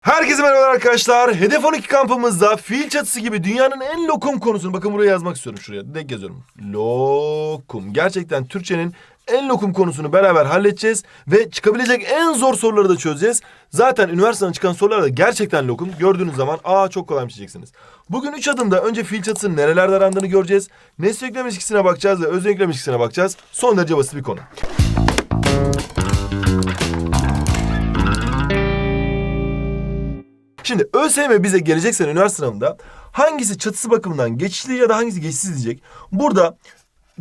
Herkese merhabalar arkadaşlar. Hedef 12 kampımızda fiil çatısı gibi dünyanın en lokum konusunu bakın buraya yazmak istiyorum şuraya. Direkt yazıyorum. Lokum. Gerçekten Türkçenin en lokum konusunu beraber halledeceğiz ve çıkabilecek en zor soruları da çözeceğiz. Zaten üniversiteden çıkan sorular da gerçekten lokum. Gördüğünüz zaman aa çok kolaymış diyeceksiniz. Bugün 3 adımda önce fiil çatısının nerelerde arandığını göreceğiz. Nesne yüklem ilişkisine bakacağız ve özne yüklem ilişkisine bakacağız. Son derece basit bir konu. Şimdi ÖSYM bize gelecek sene üniversite sınavında hangisi çatısı bakımından geçişli ya da hangisi geçişsiz diyecek. Burada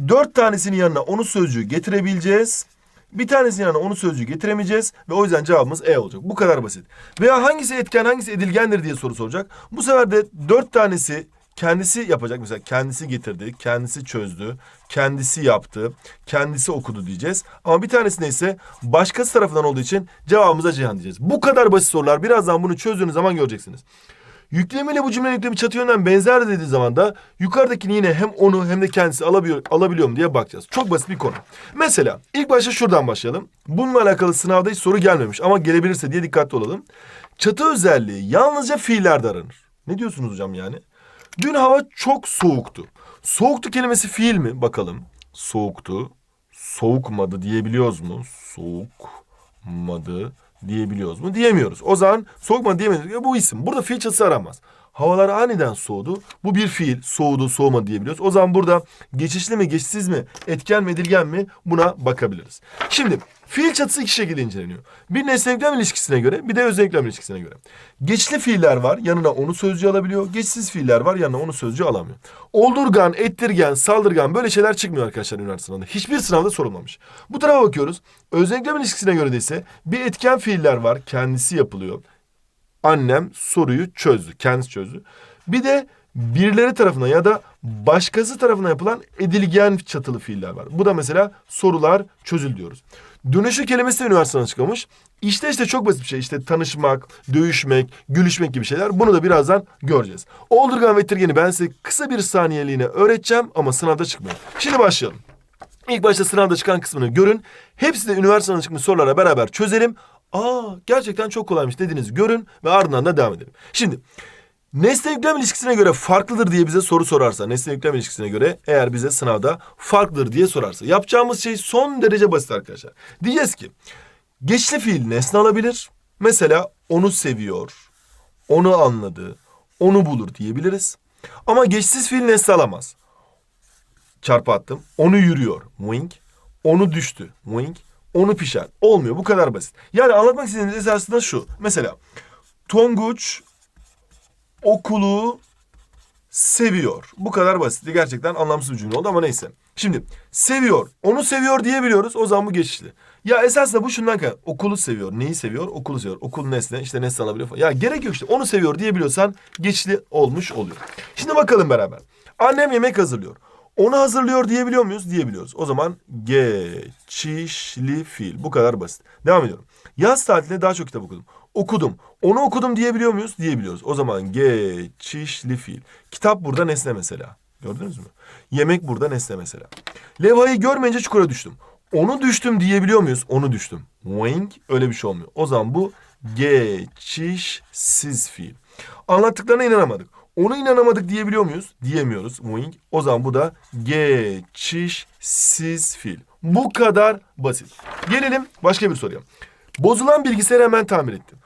dört tanesinin yanına onu sözcüğü getirebileceğiz. Bir tanesinin yanına onu sözcüğü getiremeyeceğiz ve o yüzden cevabımız E olacak. Bu kadar basit. Veya hangisi etken hangisi edilgendir diye soru soracak. Bu sefer de dört tanesi kendisi yapacak. Mesela kendisi getirdi, kendisi çözdü, kendisi yaptı, kendisi okudu diyeceğiz. Ama bir tanesinde ise başkası tarafından olduğu için cevabımıza Cihan diyeceğiz. Bu kadar basit sorular. Birazdan bunu çözdüğünüz zaman göreceksiniz. Yüklemiyle bu cümlenin yüklemi çatı yönden benzer dediği zaman da yukarıdakini yine hem onu hem de kendisi alabiliyor, alabiliyor mu diye bakacağız. Çok basit bir konu. Mesela ilk başta şuradan başlayalım. Bununla alakalı sınavda hiç soru gelmemiş ama gelebilirse diye dikkatli olalım. Çatı özelliği yalnızca fiillerde aranır. Ne diyorsunuz hocam yani? Dün hava çok soğuktu. Soğuktu kelimesi fiil mi? Bakalım. Soğuktu. Soğukmadı diyebiliyoruz mu? Soğukmadı diyebiliyoruz mu? Diyemiyoruz. O zaman soğukmadı diyemiyoruz. Ya bu isim. Burada fiil çatısı aranmaz. Havalar aniden soğudu. Bu bir fiil. Soğudu, soğumadı diyebiliyoruz. O zaman burada geçişli mi, geçişsiz mi, etken mi, edilgen mi buna bakabiliriz. Şimdi fiil çatısı iki şekilde inceleniyor. Bir nesne yüklem ilişkisine göre, bir de özne yüklem ilişkisine göre. Geçişli fiiller var, yanına onu sözcüğü alabiliyor. Geçişsiz fiiller var, yanına onu sözcüğü alamıyor. Oldurgan, ettirgen, saldırgan böyle şeyler çıkmıyor arkadaşlar üniversite sınavında. Hiçbir sınavda sorulmamış. Bu tarafa bakıyoruz. Özne yüklem ilişkisine göre de ise bir etken fiiller var, kendisi yapılıyor. Annem soruyu çözdü, kendisi çözdü. Bir de birileri tarafından ya da başkası tarafından yapılan edilgen çatılı fiiller var. Bu da mesela sorular çözül diyoruz. Dönüşü kelimesi de üniversiteden çıkmış. İşte işte çok basit bir şey. İşte tanışmak, dövüşmek, gülüşmek gibi şeyler. Bunu da birazdan göreceğiz. Oldurgan ve ettirgeni ben size kısa bir saniyeliğine öğreteceğim ama sınavda çıkmıyor. Şimdi başlayalım. İlk başta sınavda çıkan kısmını görün. Hepsi de üniversiteden çıkmış sorulara beraber çözelim. Aa gerçekten çok kolaymış dediğinizi görün ve ardından da devam edelim. Şimdi nesne yüklem ilişkisine göre farklıdır diye bize soru sorarsa, nesne yüklem ilişkisine göre eğer bize sınavda farklıdır diye sorarsa yapacağımız şey son derece basit arkadaşlar. Diyeceğiz ki geçişli fiil nesne alabilir. Mesela onu seviyor, onu anladı, onu bulur diyebiliriz. Ama geçişsiz fiil nesne alamaz çarpı attım. Onu yürüyor. Wing. Onu düştü. Wing. Onu pişer. Olmuyor. Bu kadar basit. Yani anlatmak istediğimiz esasında şu. Mesela Tonguç okulu seviyor. Bu kadar basitti. Gerçekten anlamsız bir cümle oldu ama neyse. Şimdi seviyor. Onu seviyor diyebiliyoruz. O zaman bu geçişli. Ya esasında bu şundan kaynak. Okulu seviyor. Neyi seviyor? Okulu seviyor. Okul nesne. işte nesne alabiliyor falan. Ya gerek yok işte. Onu seviyor diyebiliyorsan geçişli olmuş oluyor. Şimdi bakalım beraber. Annem yemek hazırlıyor. Onu hazırlıyor diyebiliyor muyuz? Diyebiliyoruz. O zaman geçişli fiil. Bu kadar basit. Devam ediyorum. Yaz tatilinde daha çok kitap okudum. Okudum. Onu okudum diyebiliyor muyuz? Diyebiliyoruz. O zaman geçişli fiil. Kitap burada nesne mesela. Gördünüz mü? Yemek burada nesne mesela. Levhayı görmeyince çukura düştüm. Onu düştüm diyebiliyor muyuz? Onu düştüm. Wing öyle bir şey olmuyor. O zaman bu geçişsiz fiil. Anlattıklarına inanamadık. Onu inanamadık diyebiliyor muyuz? Diyemiyoruz. Wing. O zaman bu da geçişsiz fiil. Bu kadar basit. Gelelim başka bir soruya. Bozulan bilgisayarı hemen tamir ettim.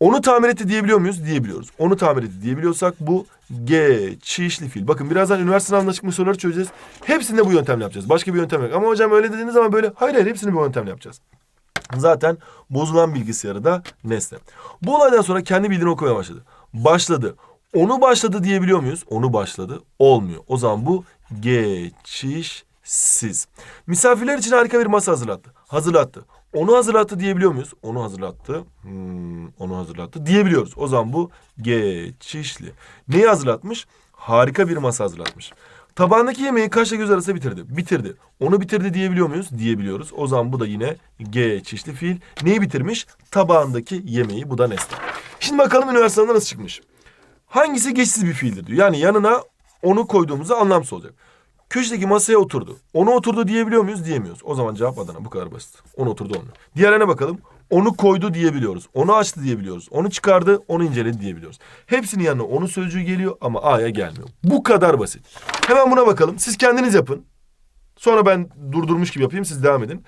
Onu tamir etti diyebiliyor muyuz? Diyebiliyoruz. Onu tamir etti diyebiliyorsak bu geçişli fiil. Bakın birazdan üniversite sınavında çıkmış soruları çözeceğiz. Hepsini de bu yöntemle yapacağız. Başka bir yöntem yok. Ama hocam öyle dediğiniz zaman böyle hayır hayır hepsini bu yöntemle yapacağız. Zaten bozulan bilgisayarı da nesne. Bu olaydan sonra kendi bildiğini okumaya başladı. Başladı. Onu başladı diyebiliyor muyuz? Onu başladı. Olmuyor. O zaman bu geçişsiz. Misafirler için harika bir masa hazırlattı. Hazırlattı. Onu hazırlattı diyebiliyor muyuz? Onu hazırlattı. Hmm, onu hazırlattı diyebiliyoruz. O zaman bu geçişli. Neyi hazırlatmış? Harika bir masa hazırlatmış. Tabağındaki yemeği kaşla göz arası bitirdi. Bitirdi. Onu bitirdi diyebiliyor muyuz? Diyebiliyoruz. O zaman bu da yine geçişli fiil. Neyi bitirmiş? Tabağındaki yemeği. Bu da nesne. Şimdi bakalım üniversiteden nasıl çıkmış? Hangisi geçişsiz bir fiildir diyor. Yani yanına onu koyduğumuzda anlamsız olacak. Köşedeki masaya oturdu. Onu oturdu diyebiliyor muyuz? Diyemiyoruz. O zaman cevap Adana. Bu kadar basit. Onu oturdu olmuyor. Diğerlerine bakalım. Onu koydu diyebiliyoruz. Onu açtı diyebiliyoruz. Onu çıkardı, onu inceledi diyebiliyoruz. Hepsinin yanına onu sözcüğü geliyor ama A'ya gelmiyor. Bu kadar basit. Hemen buna bakalım. Siz kendiniz yapın. Sonra ben durdurmuş gibi yapayım siz devam edin.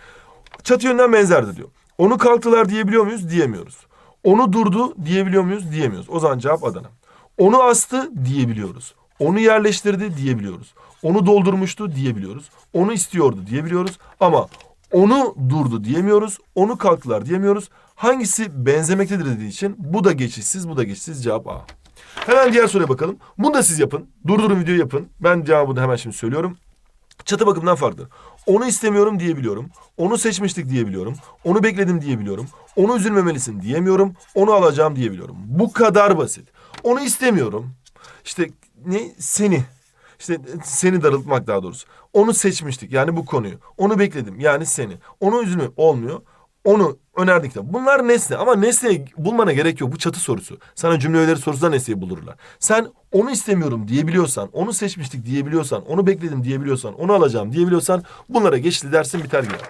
Çatı yönden benzerdi diyor. Onu kalktılar diyebiliyor muyuz? Diyemiyoruz. Onu durdu diyebiliyor muyuz? Diyemiyoruz. O zaman cevap Adana. Onu astı diyebiliyoruz. Onu yerleştirdi diyebiliyoruz. Onu doldurmuştu diyebiliyoruz. Onu istiyordu diyebiliyoruz. Ama onu durdu diyemiyoruz. Onu kalktılar diyemiyoruz. Hangisi benzemektedir dediği için bu da geçişsiz, bu da geçişsiz cevap A. Hemen diğer soruya bakalım. Bunu da siz yapın. Durdurun videoyu yapın. Ben cevabını hemen şimdi söylüyorum. Çatı bakımından farklı. Onu istemiyorum diyebiliyorum. Onu seçmiştik diyebiliyorum. Onu bekledim diyebiliyorum. Onu üzülmemelisin diyemiyorum. Onu alacağım diyebiliyorum. Bu kadar basit. Onu istemiyorum. İşte ne seni. İşte seni darıltmak daha doğrusu. Onu seçmiştik yani bu konuyu. Onu bekledim yani seni. Onu üzülme olmuyor. Onu önerdik de. Bunlar nesne ama nesneyi bulmana gerek yok. Bu çatı sorusu. Sana cümle öğeleri sorusundan nesneyi bulurlar. Sen onu istemiyorum diyebiliyorsan, onu seçmiştik diyebiliyorsan, onu bekledim diyebiliyorsan, onu alacağım diyebiliyorsan bunlara geçti dersin biter gider.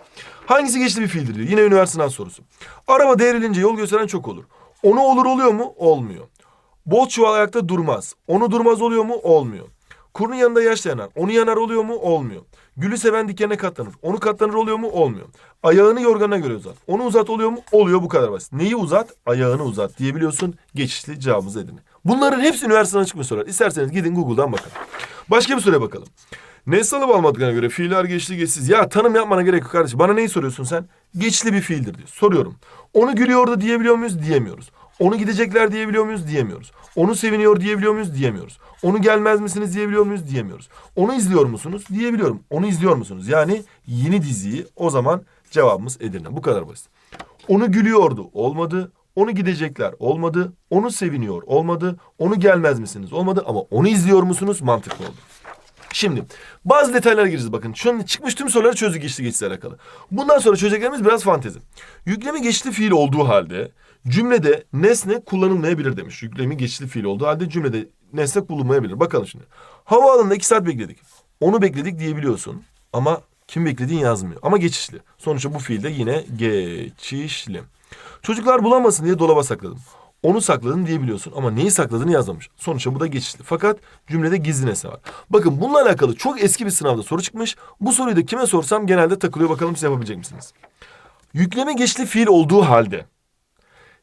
Hangisi geçti bir fiildir diyor. Yine üniversite sınav sorusu. Araba devrilince yol gösteren çok olur. Onu olur oluyor mu? Olmuyor. Bol çuval ayakta durmaz. Onu durmaz oluyor mu? Olmuyor. Kurunun yanında yaş yanar. Onu yanar oluyor mu? Olmuyor. Gülü seven dikenine katlanır. Onu katlanır oluyor mu? Olmuyor. Ayağını yorganına göre uzat. Onu uzat oluyor mu? Oluyor bu kadar basit. Neyi uzat? Ayağını uzat diyebiliyorsun. Geçişli cevabımız Edirne. Bunların hepsi üniversiteden çıkmış sorular. İsterseniz gidin Google'dan bakın. Başka bir soruya bakalım. Nesne alıp almadığına göre fiiller geçli geçsiz. Ya tanım yapmana gerek yok kardeşim. Bana neyi soruyorsun sen? Geçli bir fiildir diyor. Soruyorum. Onu gülüyordu diyebiliyor muyuz? Diyemiyoruz. Onu gidecekler diyebiliyor muyuz? Diyemiyoruz. Onu seviniyor diyebiliyor muyuz? Diyemiyoruz. Onu gelmez misiniz diyebiliyor muyuz? Diyemiyoruz. Onu izliyor musunuz? Diyebiliyorum. Onu izliyor musunuz? Yani yeni diziyi o zaman cevabımız Edirne. Bu kadar basit. Onu gülüyordu. Olmadı. Onu gidecekler. Olmadı. Onu seviniyor. Olmadı. Onu gelmez misiniz? Olmadı. Ama onu izliyor musunuz? Mantıklı oldu. Şimdi bazı detaylara gireceğiz bakın. Şu an çıkmış tüm soruları çözdük geçti geçti alakalı. Bundan sonra çözeceklerimiz biraz fantezi. Yüklemi geçti fiil olduğu halde cümlede nesne kullanılmayabilir demiş. Yüklemi geçti fiil olduğu halde cümlede nesne kullanılmayabilir. Bakalım şimdi. Havaalanında iki saat bekledik. Onu bekledik diyebiliyorsun. Ama kim beklediğin yazmıyor. Ama geçişli. Sonuçta bu fiilde yine geçişli. Çocuklar bulamasın diye dolaba sakladım. Onu sakladım diyebiliyorsun ama neyi sakladığını yazmamış. Sonuçta bu da geçişli. Fakat cümlede gizli nesne var. Bakın bununla alakalı çok eski bir sınavda soru çıkmış. Bu soruyu da kime sorsam genelde takılıyor. Bakalım siz yapabilecek misiniz? Yükleme geçli fiil olduğu halde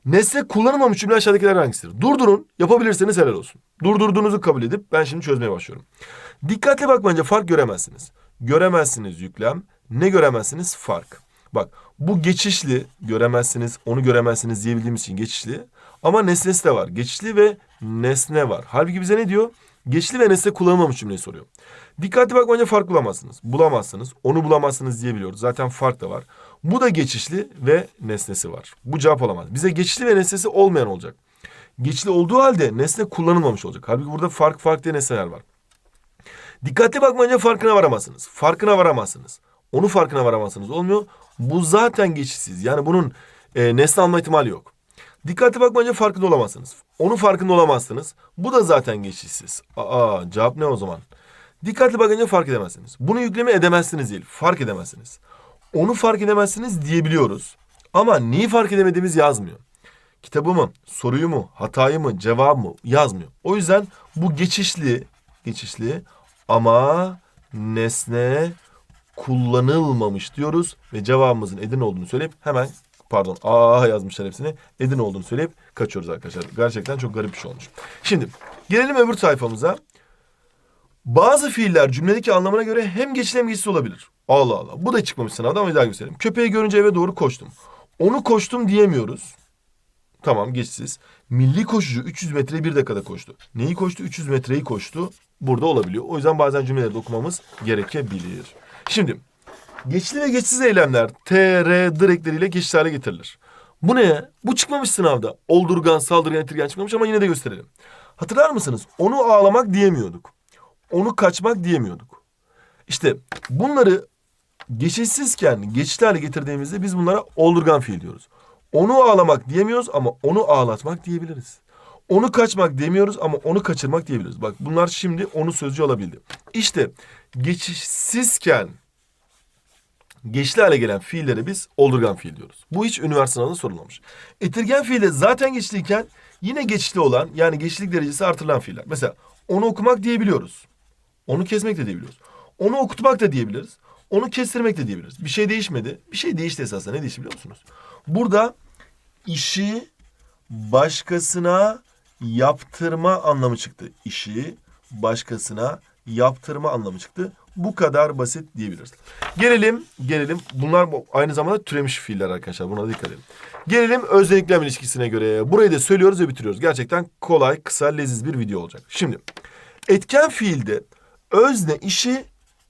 nesne kullanılmamış cümle aşağıdakiler hangisidir? Durdurun. Yapabilirseniz helal olsun. Durdurduğunuzu kabul edip ben şimdi çözmeye başlıyorum. Dikkatli bakmayınca fark göremezsiniz. Göremezsiniz yüklem. Ne göremezsiniz? Fark. Bak bu geçişli göremezsiniz, onu göremezsiniz diyebildiğimiz için geçişli. Ama nesnesi de var. Geçişli ve nesne var. Halbuki bize ne diyor? Geçişli ve nesne kullanılmamış cümleyi soruyor. Dikkatli bakmayınca fark bulamazsınız. Bulamazsınız. Onu bulamazsınız diyebiliyoruz. Zaten fark da var. Bu da geçişli ve nesnesi var. Bu cevap olamaz. Bize geçişli ve nesnesi olmayan olacak. Geçişli olduğu halde nesne kullanılmamış olacak. Halbuki burada fark fark diye nesneler var. Dikkatli bakmayınca farkına varamazsınız. Farkına varamazsınız. Onu farkına varamazsınız. Olmuyor. Bu zaten geçişsiz. Yani bunun e, nesne alma ihtimali yok. Dikkatli bakmayınca farkında olamazsınız. Onu farkında olamazsınız. Bu da zaten geçişsiz. Aa cevap ne o zaman? Dikkatli bakınca fark edemezsiniz. Bunu yükleme edemezsiniz değil. Fark edemezsiniz. Onu fark edemezsiniz diyebiliyoruz. Ama neyi fark edemediğimiz yazmıyor. Kitabı mı, soruyu mu, hatayı mı, cevabı mı yazmıyor. O yüzden bu geçişli, geçişli ama nesne kullanılmamış diyoruz ve cevabımızın Edin olduğunu söyleyip hemen pardon A yazmışlar hepsini. Edin olduğunu söyleyip kaçıyoruz arkadaşlar. Gerçekten çok garip bir şey olmuş. Şimdi gelelim öbür sayfamıza. Bazı fiiller cümledeki anlamına göre hem geçişli hem geçişsiz olabilir. Allah Allah. Bu da çıkmamış sınavda ama bir daha göstereyim. Köpeği görünce eve doğru koştum. Onu koştum diyemiyoruz. Tamam geçsiz. Milli koşucu 300 metreyi bir dakikada koştu. Neyi koştu? 300 metreyi koştu. Burada olabiliyor. O yüzden bazen cümleleri okumamız gerekebilir. Şimdi geçli ve geçsiz eylemler TR direkleriyle geçiş hale getirilir. Bu ne? Bu çıkmamış sınavda. Oldurgan, saldırgan, itirgen çıkmamış ama yine de gösterelim. Hatırlar mısınız? Onu ağlamak diyemiyorduk. Onu kaçmak diyemiyorduk. İşte bunları geçişsizken geçişli getirdiğimizde biz bunlara oldurgan fiil diyoruz. Onu ağlamak diyemiyoruz ama onu ağlatmak diyebiliriz. Onu kaçmak demiyoruz ama onu kaçırmak diyebiliriz. Bak bunlar şimdi onu sözcü alabildi. İşte geçişsizken geçli hale gelen fiillere biz oldurgan fiil diyoruz. Bu hiç üniversite sınavında sorulmamış. Etirgen fiilde zaten geçliyken yine geçli olan yani geçlilik derecesi artırılan fiiller. Mesela onu okumak diyebiliyoruz. Onu kesmek de diyebiliyoruz. Onu okutmak da diyebiliriz. Onu kestirmek de diyebiliriz. Bir şey değişmedi. Bir şey değişti esasında. Ne değişti biliyor musunuz? Burada işi başkasına yaptırma anlamı çıktı. İşi başkasına yaptırma anlamı çıktı. Bu kadar basit diyebiliriz. Gelelim, gelelim. Bunlar bu- aynı zamanda türemiş fiiller arkadaşlar. Buna dikkat edin. Gelelim özne yüklem ilişkisine göre. Burayı da söylüyoruz ve bitiriyoruz. Gerçekten kolay, kısa, leziz bir video olacak. Şimdi etken fiilde özne işi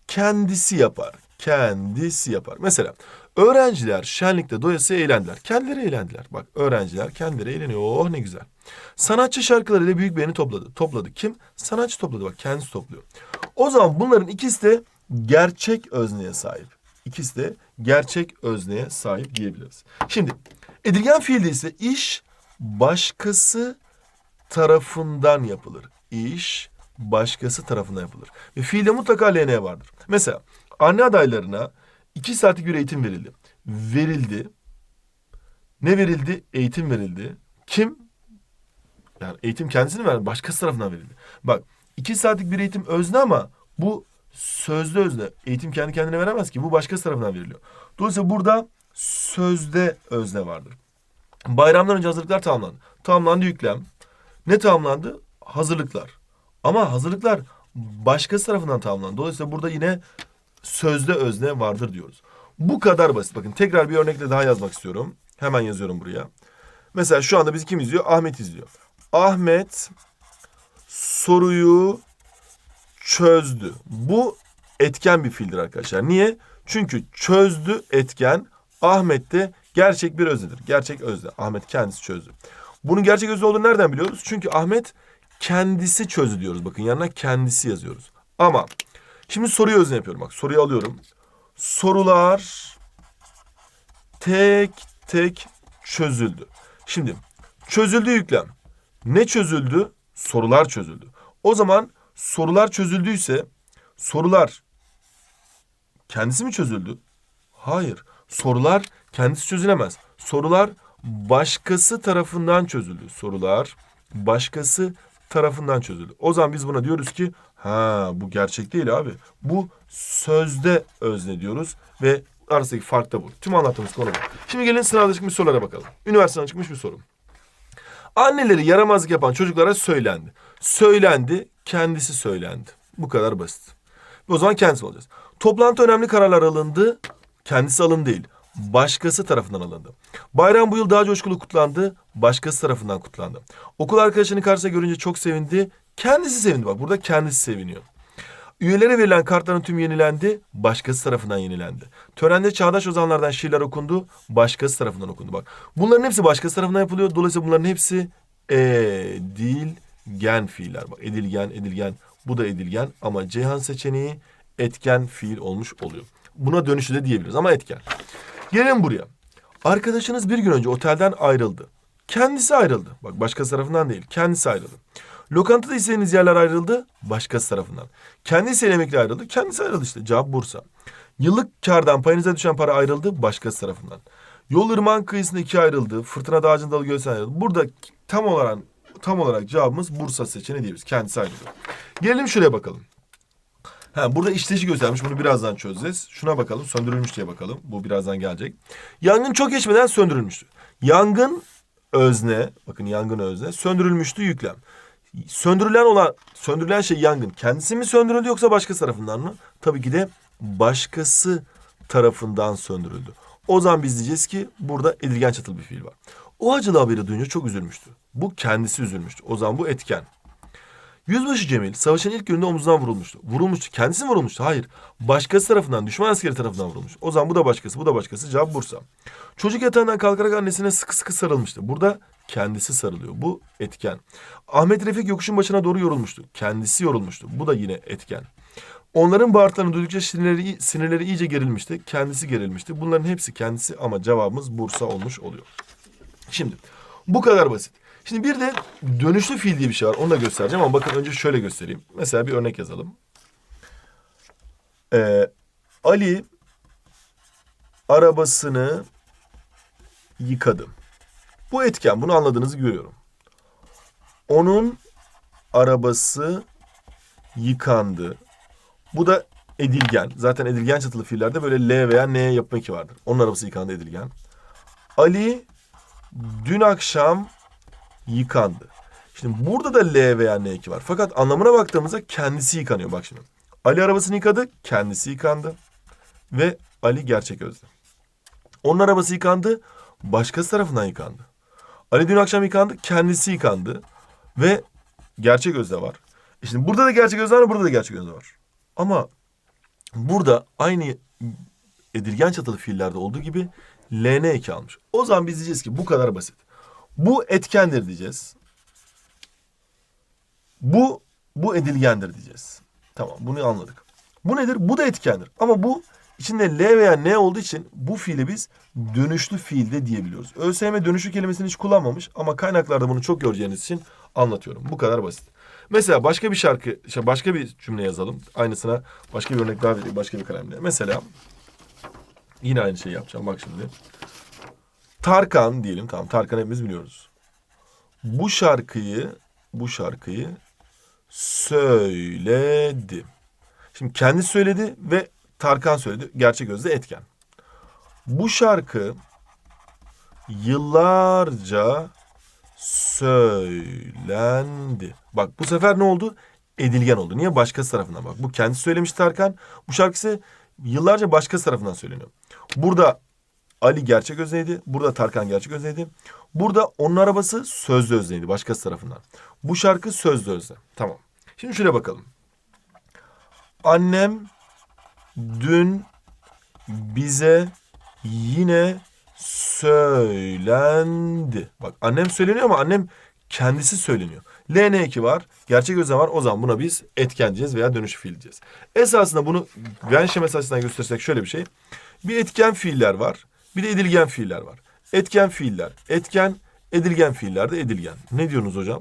kendisi yapar. Kendisi yapar. Mesela öğrenciler şenlikte doyası eğlendiler. Kendileri eğlendiler. Bak öğrenciler kendileri eğleniyor. Oh ne güzel. Sanatçı şarkılarıyla büyük beğeni topladı. Topladı. Kim? Sanatçı topladı. Bak kendisi topluyor. O zaman bunların ikisi de gerçek özneye sahip. İkisi de gerçek özneye sahip diyebiliriz. Şimdi edilgen fiilde ise iş başkası tarafından yapılır. İş başkası tarafından yapılır. Ve fiilde mutlaka LN vardır. Mesela anne adaylarına iki saatlik bir eğitim verildi. Verildi. Ne verildi? Eğitim verildi. Kim? Yani eğitim kendisini verdi. Başkası tarafından verildi. Bak iki saatlik bir eğitim özne ama bu sözde özne. Eğitim kendi kendine veremez ki. Bu başkası tarafından veriliyor. Dolayısıyla burada sözde özne vardır. Bayramdan önce hazırlıklar tamamlandı. Tamamlandı yüklem. Ne tamamlandı? Hazırlıklar. Ama hazırlıklar başkası tarafından tamamlandı. Dolayısıyla burada yine sözde özne vardır diyoruz. Bu kadar basit. Bakın tekrar bir örnekle daha yazmak istiyorum. Hemen yazıyorum buraya. Mesela şu anda bizi kim izliyor? Ahmet izliyor. Ahmet soruyu çözdü. Bu etken bir fiildir arkadaşlar. Niye? Çünkü çözdü etken Ahmet de gerçek bir öznedir. Gerçek özne. Ahmet kendisi çözdü. Bunun gerçek özne olduğunu nereden biliyoruz? Çünkü Ahmet kendisi çözdü diyoruz. Bakın yanına kendisi yazıyoruz. Ama şimdi soruyu özne yapıyorum. Bak soruyu alıyorum. Sorular tek tek çözüldü. Şimdi çözüldü yüklem. Ne çözüldü? Sorular çözüldü. O zaman sorular çözüldüyse sorular kendisi mi çözüldü? Hayır. Sorular kendisi çözülemez. Sorular başkası tarafından çözüldü. Sorular başkası tarafından çözüldü. O zaman biz buna diyoruz ki ha bu gerçek değil abi. Bu sözde özne diyoruz ve arasındaki fark da bu. Tüm anlattığımız konu bu. Şimdi gelin sınavda çıkmış sorulara bakalım. Üniversiteden çıkmış bir soru. Anneleri yaramazlık yapan çocuklara söylendi. Söylendi, kendisi söylendi. Bu kadar basit. O zaman kendisi olacağız. Toplantı önemli kararlar alındı. Kendisi alın değil. Başkası tarafından alındı. Bayram bu yıl daha coşkulu kutlandı. Başkası tarafından kutlandı. Okul arkadaşını karşısında görünce çok sevindi. Kendisi sevindi bak. Burada kendisi seviniyor. Üyelere verilen kartların tüm yenilendi, başkası tarafından yenilendi. Törende çağdaş ozanlardan şiirler okundu, başkası tarafından okundu. Bak bunların hepsi başkası tarafından yapılıyor. Dolayısıyla bunların hepsi edilgen fiiller. Bak edilgen, edilgen, bu da edilgen ama Ceyhan seçeneği etken fiil olmuş oluyor. Buna dönüşü de diyebiliriz ama etken. Gelelim buraya. Arkadaşınız bir gün önce otelden ayrıldı. Kendisi ayrıldı. Bak başkası tarafından değil, kendisi ayrıldı. Lokantada istediğiniz yerler ayrıldı, başkası tarafından. Kendisi emekli ayrıldı, kendisi ayrıldı işte. Cevap Bursa. Yıllık kardan payınıza düşen para ayrıldı, başkası tarafından. Yol ırmağın kıyısında ikiye ayrıldı, fırtına dağcın dalı göğsüne ayrıldı. Burada tam olarak tam olarak cevabımız Bursa seçeneği diyoruz. Kendisi ayrıldı. Gelelim şuraya bakalım. Ha, burada işleyişi göstermiş. Bunu birazdan çözeceğiz. Şuna bakalım. Söndürülmüş diye bakalım. Bu birazdan gelecek. Yangın çok geçmeden söndürülmüştü. Yangın özne. Bakın yangın özne. Söndürülmüştü yüklem. Söndürülen olan, söndürülen şey yangın. Kendisi mi söndürüldü yoksa başkası tarafından mı? Tabii ki de başkası tarafından söndürüldü. O zaman biz diyeceğiz ki burada edilgen çatılı bir fiil var. O acılı haberi duyunca çok üzülmüştü. Bu kendisi üzülmüştü. O zaman bu etken. Yüzbaşı Cemil savaşın ilk gününde omuzdan vurulmuştu. Vurulmuştu. Kendisi mi vurulmuştu? Hayır. Başkası tarafından, düşman askeri tarafından vurulmuş. O zaman bu da başkası, bu da başkası. Cevap Bursa. Çocuk yatağından kalkarak annesine sıkı sıkı sarılmıştı. Burada kendisi sarılıyor. Bu etken. Ahmet Refik yokuşun başına doğru yorulmuştu. Kendisi yorulmuştu. Bu da yine etken. Onların bağırtılarını duydukça sinirleri, sinirleri iyice gerilmişti. Kendisi gerilmişti. Bunların hepsi kendisi ama cevabımız Bursa olmuş oluyor. Şimdi bu kadar basit. Şimdi bir de dönüşlü fiil diye bir şey var. Onu da göstereceğim ama bakın önce şöyle göstereyim. Mesela bir örnek yazalım. Ee, Ali arabasını yıkadı. Bu etken bunu anladığınızı görüyorum. Onun arabası yıkandı. Bu da edilgen. Zaten edilgen çatılı fiillerde böyle L veya N yapma eki vardır. Onun arabası yıkandı edilgen. Ali dün akşam yıkandı. Şimdi burada da L veya N eki var. Fakat anlamına baktığımızda kendisi yıkanıyor. Bak şimdi. Ali arabasını yıkadı, kendisi yıkandı. Ve Ali gerçek özlü. Onun arabası yıkandı, başkası tarafından yıkandı. Ali dün akşam yıkandı, kendisi yıkandı. Ve gerçek özde var. E Şimdi burada da gerçek özde var, burada da gerçek özde var. Ama burada aynı edilgen çatılı fiillerde olduğu gibi LN eki almış. O zaman biz diyeceğiz ki bu kadar basit. Bu etkendir diyeceğiz. Bu bu edilgendir diyeceğiz. Tamam bunu anladık. Bu nedir? Bu da etkendir. Ama bu içinde L veya N olduğu için bu fiili biz dönüşlü fiilde diyebiliyoruz. ÖSYM dönüşlü kelimesini hiç kullanmamış ama kaynaklarda bunu çok göreceğiniz için anlatıyorum. Bu kadar basit. Mesela başka bir şarkı, başka bir cümle yazalım. Aynısına başka bir örnek daha vereyim başka bir kalemle. Mesela yine aynı şeyi yapacağım bak şimdi. Tarkan diyelim tamam Tarkan hepimiz biliyoruz. Bu şarkıyı bu şarkıyı söyledi. Şimdi kendi söyledi ve Tarkan söyledi. Gerçek özde etken. Bu şarkı yıllarca söylendi. Bak bu sefer ne oldu? Edilgen oldu. Niye? Başkası tarafından bak. Bu kendi söylemiş Tarkan. Bu şarkı ise yıllarca başkası tarafından söyleniyor. Burada Ali gerçek özneydi. Burada Tarkan gerçek özneydi. Burada onun arabası sözlü özneydi başkası tarafından. Bu şarkı sözlü özne. Tamam. Şimdi şuraya bakalım. Annem dün bize yine söylendi. Bak annem söyleniyor ama annem kendisi söyleniyor. LN2 var, gerçek özne var. O zaman buna biz etken diyeceğiz veya dönüşü fiil diyeceğiz. Esasında bunu Venn şeması açısından gösterirsek şöyle bir şey. Bir etken fiiller var, bir de edilgen fiiller var. Etken fiiller, etken, edilgen fiiller de edilgen. Ne diyorsunuz hocam?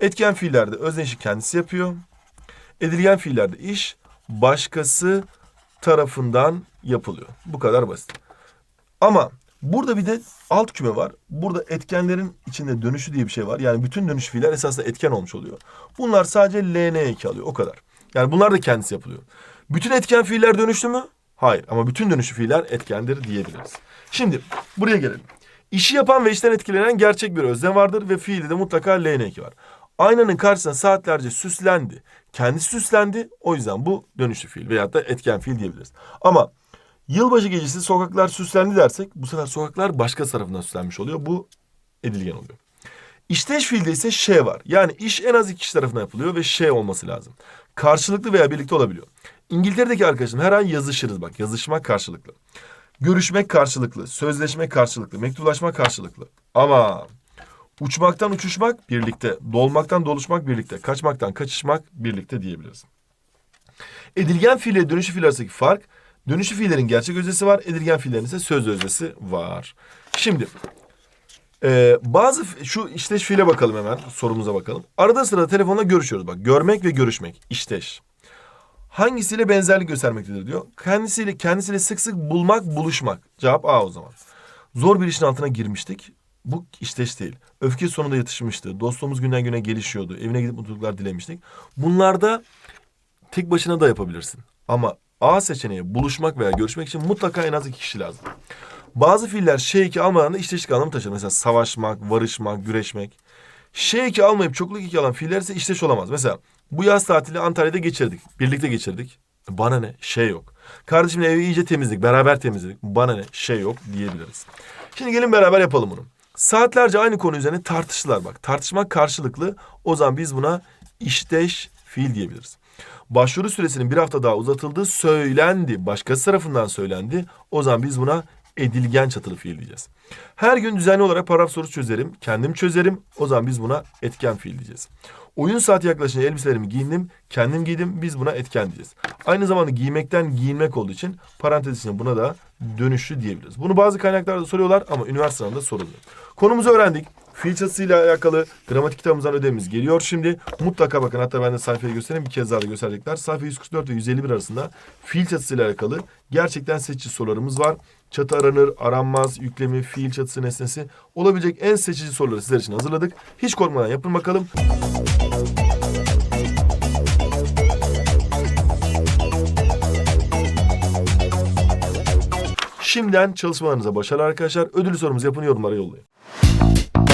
Etken fiillerde özne işi kendisi yapıyor. Edilgen fiillerde iş başkası tarafından yapılıyor. Bu kadar basit. Ama burada bir de alt küme var. Burada etkenlerin içinde dönüşü diye bir şey var. Yani bütün dönüş fiiller esasında etken olmuş oluyor. Bunlar sadece LN eki. O kadar. Yani bunlar da kendisi yapılıyor. Bütün etken fiiller dönüşlü mü? Hayır. Ama bütün dönüşlü fiiller etkendir diyebiliriz. Şimdi buraya gelelim. İşi yapan ve işten etkilenen gerçek bir özne vardır ve fiilde de mutlaka LN var. Aynanın karşısına saatlerce süslendi. Kendisi süslendi. O yüzden bu dönüşlü fiil veyahut da etken fiil diyebiliriz. Ama yılbaşı gecesi sokaklar süslendi dersek bu sefer sokaklar başka tarafından süslenmiş oluyor. Bu edilgen oluyor. İşteş fiilde ise şey var. Yani iş en az iki kişi tarafından yapılıyor ve şey olması lazım. Karşılıklı veya birlikte olabiliyor. İngiltere'deki arkadaşım her an yazışırız bak. Yazışmak karşılıklı. Görüşmek karşılıklı. Sözleşmek karşılıklı. Mektuplaşmak karşılıklı. Ama uçmaktan uçuşmak birlikte. Dolmaktan doluşmak birlikte. Kaçmaktan kaçışmak birlikte diyebiliriz. Edilgen fiille dönüşü fiil arasındaki fark dönüşü fiillerin gerçek öznesi var. Edilgen fiillerin ise söz öznesi var. Şimdi ee, bazı şu işteş fiile bakalım hemen sorumuza bakalım. Arada sırada telefonla görüşüyoruz bak. Görmek ve görüşmek işteş. Hangisiyle benzerlik göstermektedir diyor. Kendisiyle kendisiyle sık sık bulmak, buluşmak. Cevap A o zaman. Zor bir işin altına girmiştik. Bu işteş değil. Öfke sonunda yatışmıştı. Dostluğumuz günden güne gelişiyordu. Evine gidip mutluluklar dilemiştik. Bunlarda tek başına da yapabilirsin. Ama A seçeneği buluşmak veya görüşmek için mutlaka en az iki kişi lazım. Bazı fiiller şey almadan da işteşlik anlamı taşır. Mesela savaşmak, varışmak, güreşmek. Şey almayıp çokluk eki alan fiiller ise işteş olamaz. Mesela bu yaz tatili Antalya'da geçirdik. Birlikte geçirdik. Bana ne? Şey yok. Kardeşimle evi iyice temizledik. Beraber temizledik. Bana ne? Şey yok diyebiliriz. Şimdi gelin beraber yapalım bunu. Saatlerce aynı konu üzerine tartıştılar bak. Tartışmak karşılıklı. O zaman biz buna işteş fiil diyebiliriz. Başvuru süresinin bir hafta daha uzatıldığı söylendi. Başkası tarafından söylendi. O zaman biz buna edilgen çatılı fiil diyeceğiz. Her gün düzenli olarak paragraf sorusu çözerim. Kendim çözerim. O zaman biz buna etken fiil diyeceğiz. Oyun saati yaklaşınca elbiselerimi giyindim. Kendim giydim. Biz buna etken diyeceğiz. Aynı zamanda giymekten giyinmek olduğu için parantez içinde buna da dönüşlü diyebiliriz. Bunu bazı kaynaklarda soruyorlar ama üniversite sınavında sorulmuyor. Konumuzu öğrendik. Fiil çatısıyla alakalı gramatik kitabımızdan ödevimiz geliyor şimdi. Mutlaka bakın hatta ben de sayfayı göstereyim bir kez daha da gösterecekler. Sayfa 144 ve 151 arasında fiil çatısıyla alakalı gerçekten seçici sorularımız var. Çatı aranır, aranmaz, yüklemi, fiil çatısı nesnesi olabilecek en seçici soruları sizler için hazırladık. Hiç korkmadan yapın bakalım. Şimdiden çalışmalarınıza başarılar arkadaşlar. Ödül sorumuzu yapın yorumlara yollayın.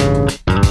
Thank